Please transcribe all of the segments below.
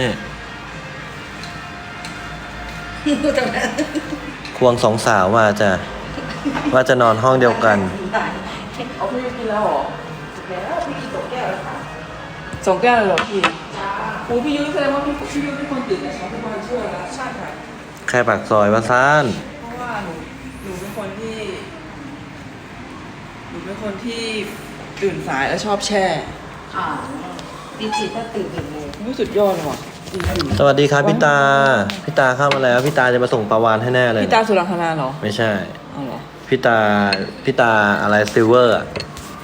นี่ตรงนั้นควงสองสาวมาจะว่าจะนอนห้องเดียวกัน เอาพี่กินแล้วเหรอแล้วพี่กินสองแก้วแล้วค่ะสองแก้วเลยเหรอพี่จ้าโอ้พี่ยุ้ยแสดงว่าพี่พี่ยุ้ยเป็นคนตื่นแต่เช้าทุกวันเชื่อแล้วใช่ค่ะแค่ปากซอยว่าซ่านเพราะว่าหนูหนูเป็นคนที่หนูเป็นคนที่ตื่นสายและชอบแช่อ่าตีสี่ถ้าตื่นตื่นเลย รู้สุดยอดเลยว่ะจริงสวัสดีครับพี่ตา พี่ตาเข้ามาแล้วพี่ตาจะมาส่งปลาวานให้แน่เลย พี่ตาสุรังคณาเหรอ ไม่ใช่เอาเหรอ พี่ตาพี่ตาอะไรซิลเวอร์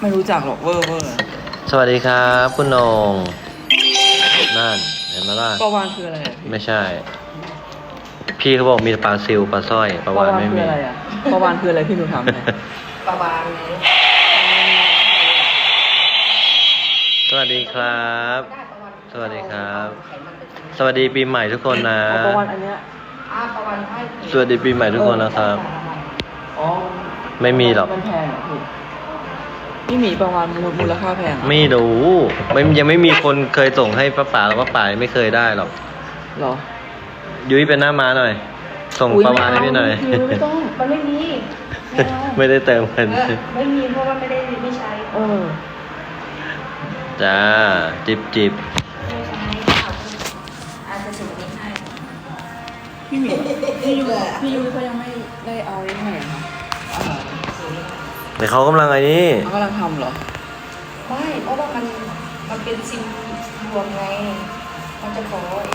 ไม่รู้จักหรอกเวอร์เวอร์สวัสดีครับ คุณโหนงนั่นเห็นไหมล่ะปลาวานคืออะไรอะไม่ใช่ พี่เขาบอกมีแต่ปลาซิลปลาสร้อยปลาวานไม่คืมี อะไรอะปลาวานคืออะไรพี่หนูถามหน่อยประมาณนี้สวัสดีครับ ได้ประมาณ สวัสดีครับไขมันเป็นสวัสดีปีใหม่ทุกคนนะเอาปลาวานอันเนี้ยอ่าประมาณให้สวัสดีปีใหม่ทุกคนนะครับ อ๋อไม่มีหรอก มันแพงเหรอพี่พี่หมีปลาวานมูลค่าแพงเหรอไม่รู้ไม่ยังไม่มีคนเคยส่งให้ป้าป๋าหรือป้าป๋าไม่เคยได้หรอก เหรอยุ้ยเป็นหน้าม้าหน่อย ส่งปลาวานให้พี่หน่อยไม่ต้องมันไม่มีไม่เอาไม่ได้เติมเงินเออไม่มีเพราะว่าไม่ได้ไม่ใช้ เออ จ้า จิบจิบ พี่หมีพี่ยูพี่ยูเขายังไม่ได้เอาไอ้นี่เหรอคะอาหารแต่เขากำลังไอ้นี่เขากำลังทำเหรอไม่เพราะว่ามันมันเป็นซิมรวมไงมันจะขอเอ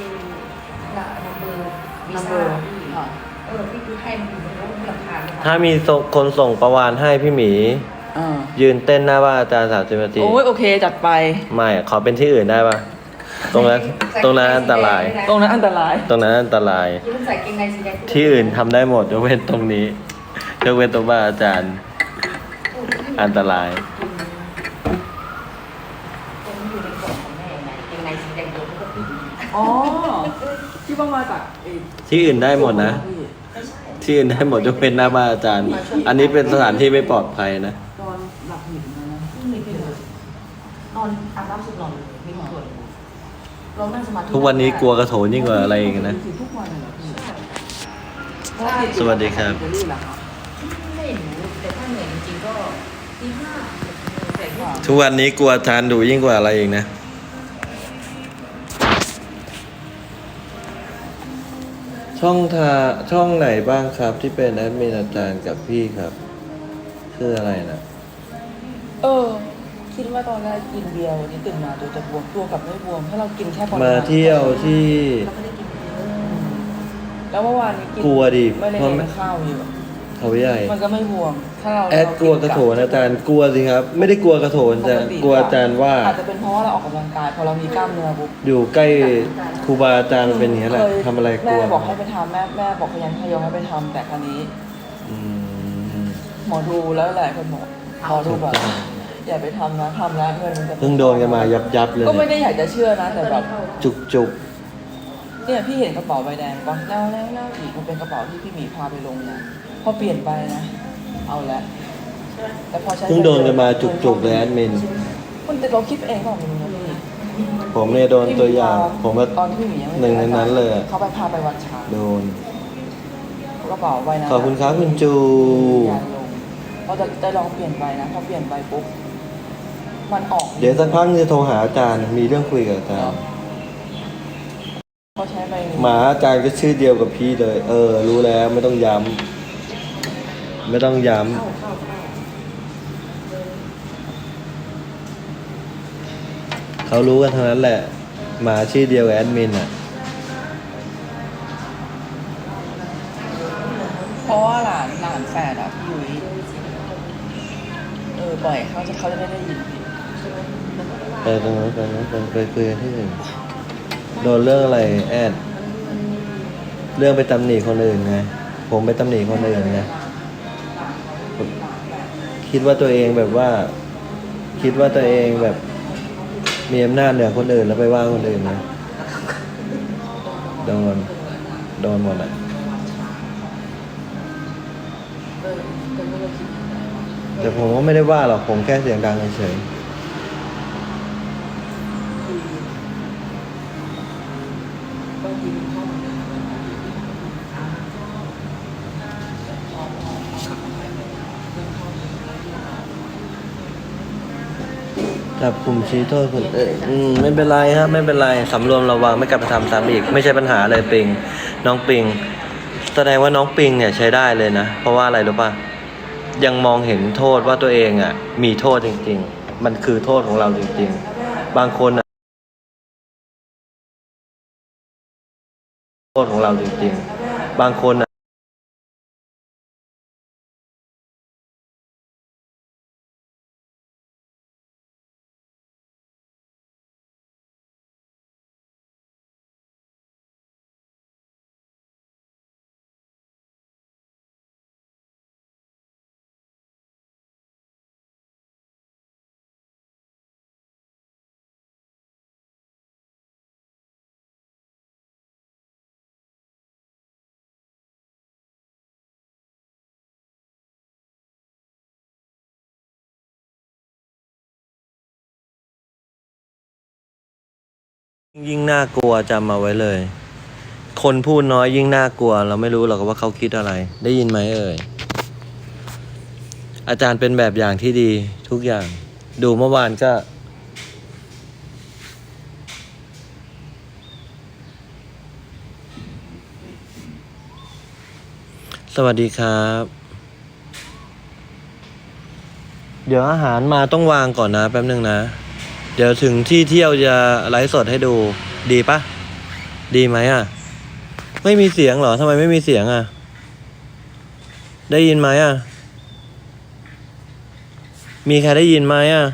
ละนัมเบอร์วีนัมเบซ่าอร์พี่ค่ะเออพี่คือให้มันอยู่ในรูปหลักฐานเลยถ้ามีส่งคนส่งปลาวานให้พี่หมีอ่ายืนเต้นหน้าบ้านอาจารย์สามสิบนาทีโอ้ยโอเคจัดไป ไม่ขอเป็นที่อื่นได้ปะ ตรงนั้นตรงนั้นอันตราย ตรงนั้นอันตราย ตรงนั้นอันตรายที่ต้องใส่เกงในสีแดงที่อื่นทำได้หมดยกเว้นตรงนี้ยกเว้นตรงบ้านอาจารย์อันตราย ตรงนี้อยู่ในกล่องของแม่ไงเกงในสีแดงโดนก็ปิดอ๋อ ที่ว่ามาจากไอ้ที่อื่นได้หมดนะไม่ใช่ที่อื่นได้หมดยกเว้นหน้าบ้านอาจารย์ อันนี้เป็นสถานที่ไม่ปลอดภัยนะ ตอนหลับหินนะ ไม่มีประโยชน์นอนอาบน้ำสุดนอนเลยไม่มีส่วน เรานั่งสมาธิทุกวันนี้กลัวกระโถนยิ่งกว่าอะไรอีกนะ ทุกวันเลยเหรอพี่เพราะว่าสวัสดีครับอิตาลีเหรอคะไม่รู้แต่ถ้าเหนื่อยจริงๆก็ตีห้าแต่ที่ทุกวันนี้กลัวอาจารย์ดูยิ่งกว่าอะไรอีกนะ ช่องทาช่องไหนบ้างครับ ที่เป็นแอดมินอาจารย์กับพี่ครับ คืออะไรนะ เออ คิดว่าตอนแรกกินเบียร์วันนี้ตื่นมาตัวจะบวมตัวกับไม่บวมถ้าเรากินแค่ปริณมาเที่ยวที่ เราไม่ได้กินเยอะแล้วเมื่อวานนี้กินกลัวดิไม่ได้เพราะกิไม่นข้าวอยู่เขาใหญ่ มันก็ไม่บวม ถ้าเราแอดกลัวกระโถนอาจารย์ กลัวสิครับ ไม่ได้กลัวกระโถนแต่กลัวอาจารย์ว่า อาจจะเป็นเพราะว่าเราออกกำลังกายพอเรามีกล้ามเนื้อปุ๊บ อยู่ใกล้ครูบาอาจารย์มันเป็นอย่างนี้แหละเคยทำอะไรกลัวแม่บอกให้ไปทำแม่แม่บอกพยันพยองให้ไปทำแต่ครั้นี้ อืมหมอดูแล้วหลายคนบอกหมอดูบอก อย่าไปทำนะทำแล้วเงินมันจะเพิ่งโดนกันมายับยับๆเลยก็ไม่เนี่ยได้อยากจะเชื่อนะ แต่แบบจุกจุกเนี่ยพี่เห็นกระเป๋าใบแดงปะแล้วแล้วแล้วอีกมันเป็นกระเป๋าที่พี่หมีพาไปลงนะพอเปลี่ยนไปนะ เอาละแต่พอใช้ๆเพิ่งโดนกันมาจุกจุกๆเลยแอดมินมันแต่เราคิดไปเองเปล่าไม่รู้นะพี่ผมเนี่ยโดนตัวอย่าง ผมว่าตอนที่พี่หมียังไม่หนึ่งในนั้นเลยอะเขาไปพาไปวัดช้างโดนกระเป๋าใบนั้นขอบคุณครับคุณจูยานลงพอจะได้ลองเปลี่ยนใบนะพอเปลี่ยนใบปุ๊บ มันออกเดี๋ยวสักพักจะโทรหาอาจารย์ มีเรื่องคุยกับอาจารย์ เขาใช้ใบนี้หมาอาจารย์ก็ชื่อเดียวกับพี่เลย เออ รู้แล้วไม่ต้องย้ำ ไม่ต้องย้เข้าเข้าเข้าำ เขารู้กันทั้งนั้นแหละ หมาชื่อเดียวกับแอดมินอะ เพราะว่าหลานหลานแฝดอะพี่ยุ้ยเออปล่อยเขาจะเขาจะไม่ได้ยินผิด ไปตรงนั้นไปตรงนั้นไปไปคุยกันที่อื่นโดนเรื่องอะไรแอด เรื่องไปตำหนิคนอื่นไง ผมไปตำหนิคนอื่นไงคิดว่าตัวเองแบบว่า คิดว่าตัวเองแบบ มีอำนาจเหนือคนอื่นแล้วไปว่าคนอื่นนะโดนโดนหมดอะเออเป็นก็เลยคิดแต่ผมก็ไม่ได้ว่าหรอกผมแค่เสียงดังเฉย ต้องกินข้าวมัน จับกลุ่มชี้โทษคนเออืมไม่เป็นไรครับไม่เป็นไรสำรวมระวังไม่กลับไปทำซ้ำอีก ไม่ใช่ปัญหาเลยปิง น้องปิง แสดงว่าน้องปิงเนี่ยใช้ได้เลยนะ เพราะว่าอะไรรู้ป่ะยังมองเห็นโทษว่าตัวเองอะ มีโทษจริง ๆ มันคือโทษของเราจริง ๆ บางคน ษของเราจริงๆ บางคน ยิ่งน่ากลัวจำมาไว้เลย คนพูดน้อยยิ่งน่ากลัว เราไม่รู้หรอกว่าเขาคิดอะไร ได้ยินไหมเอ่ย อาจารย์เป็นแบบอย่างที่ดีทุกอย่าง ดูเมื่อวานก็ สวัสดีครับ เดี๋ยวอาหารมาต้องวางก่อนนะ แป๊บนึงนะ เดี๋ยวถึงที่เที่ยวจะไลฟ์สดให้ดู ดีปะดีไหมอะ ไม่มีเสียงเหรอทำไมไม่มีเสียงอะ ได้ยินไหมอะ มีใครได้ยินไหมอะ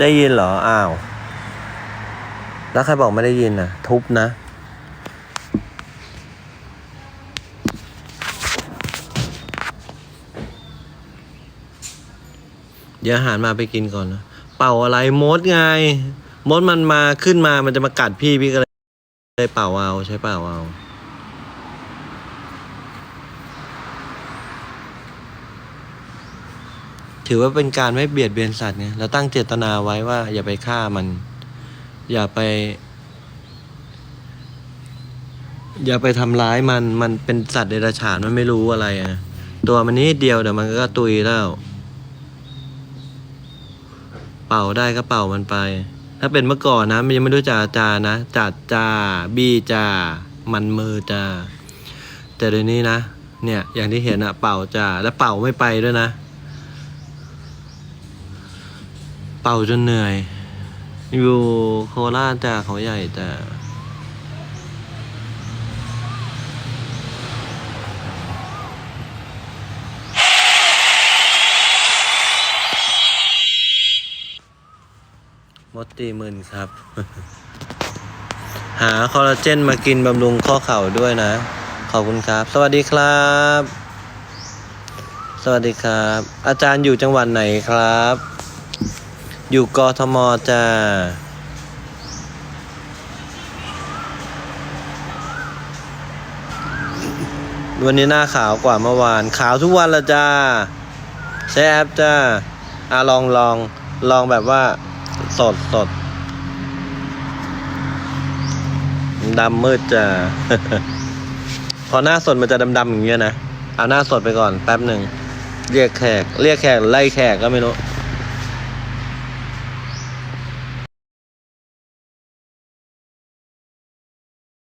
ได้ยินเหรอ อ้าว แล้วใครบอกไม่ได้ยินอะทุบนะ เดี๋ยวอาหารมาไปกินก่อนนะ เป่าอะไรมดไง มดมันมาขึ้นมามันจะมากัดพี่พี่ก็เลยเลยเป่าเอาใช้เป่าเอา ถือว่าเป็นการไม่เบียดเบียนสัตว์ไงเราตั้งเจตนาไว้ว่า อย่าไปฆ่ามัน อย่าไป อย่าไปทำร้ายมันมันเป็นสัตว์เดรัจฉานมันไม่รู้อะไรอะตัวมันนิดเดียวเดี๋ยวมันก็ตุยแล้ว เป่าได้ก็เป่ามันไป ถ้าเป็นเมื่อก่อนนะมันยังไม่รู้จักจานะจัดจาบี้จามันมือจาแต่เดี๋ยวนี้นะเนี่ยอย่างที่เห็นอะเป่าจาแล้วเป่าไม่ไปด้วยนะ เป่าจนเหนื่อย อยู่โคราชจ้าเขาใหญ่จ้ามดตีหมื่นครับ หาคอลลาเจนมากินบำรุงข้อเข่าด้วยนะ ขอบคุณครับ สวัสดีครับ สวัสดีครับ อาจารย์อยู่จังหวัดไหนครับ อยู่กทมจ้าวันนี้หน้าขาวกว่าเมื่อวาน ขาวทุกวันละจ้าใช้แอปจ้าอะลองลองลองแบบว่า สดสดดำมืดจ้าพอหน้าสดมันจะดำๆอย่างเงี้ยนะ เอาหน้าสดไปก่อนแป๊บหนึ่ง เรียกแขก เรียกแขกไล่แขกก็ไม่รู้